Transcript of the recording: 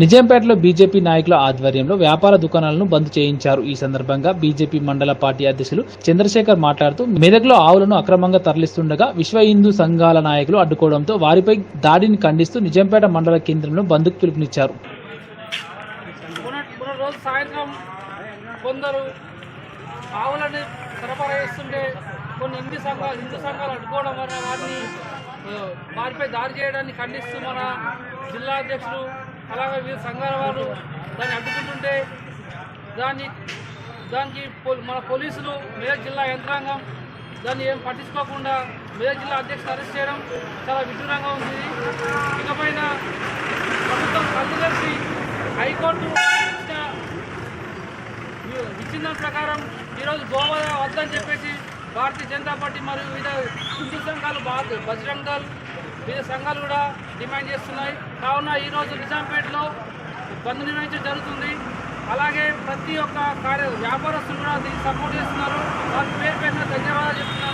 నిజాంపేటలో BJP నాయకుల ఆధ్వర్యంలో వ్యాపార దుకాణాలను బంద్ చేయించారు. ఈ సందర్భంగా బీజేపీ మండల పార్టీ అధ్యక్షులు చంద్రశేఖర్ మాట్లాడుతూ మెదక్లో ఆవులను అక్రమంగా తరలిస్తుండగా విశ్వ హిందూ సంఘాల నాయకులు అడ్డుకోవడంతో వారిపై దాడిని ఖండిస్తూ నిజాంపేట మండల కేంద్రంలో బంద్కు పిలుపునిచ్చారు. కొందరు ఆవులని సరఫరా చేస్తుంటే కొన్ని హిందూ సంఘాలు హిందూ సంఘాలు అడ్డుకోవడం వల్ల వారిని వారిపై దాడి చేయడాన్ని ఖండిస్తూ మన జిల్లా అధ్యక్షులు అలాగే వివిధ సంఘాల వారు దాన్ని అడ్డుకుంటుంటే దాన్ని దానికి పో- మన పోలీసులు మెదక్ జిల్లా యంత్రాంగం దాన్ని ఏం పట్టించుకోకుండా మెదక్ జిల్లా అధ్యక్షులు అరెస్ట్ చేయడం చాలా విడ్డూరంగా ఉంది. ఇకపైన ప్రభుత్వం కళ్ళు హైకోర్టు ఇచ్చిన ప్రకారం ఈరోజు గోవా వద్దని చెప్పేసి భారతీయ జనతా పార్టీ మరియు వివిధ హిందూ సంఘాలు భారత దళ్ వివిధ సంఘాలు కూడా డిమాండ్ చేస్తున్నాయి. కావున ఈరోజు నిజాంపేటలో బంద్ నిర్వహించడం జరుగుతుంది. అలాగే ప్రతి ఒక్క కార్య వ్యాపారస్తులు కూడా దీన్ని సపోర్ట్ చేస్తున్నారు. వాళ్ళ పేరు పేరున ధన్యవాదాలు చెప్తున్నారు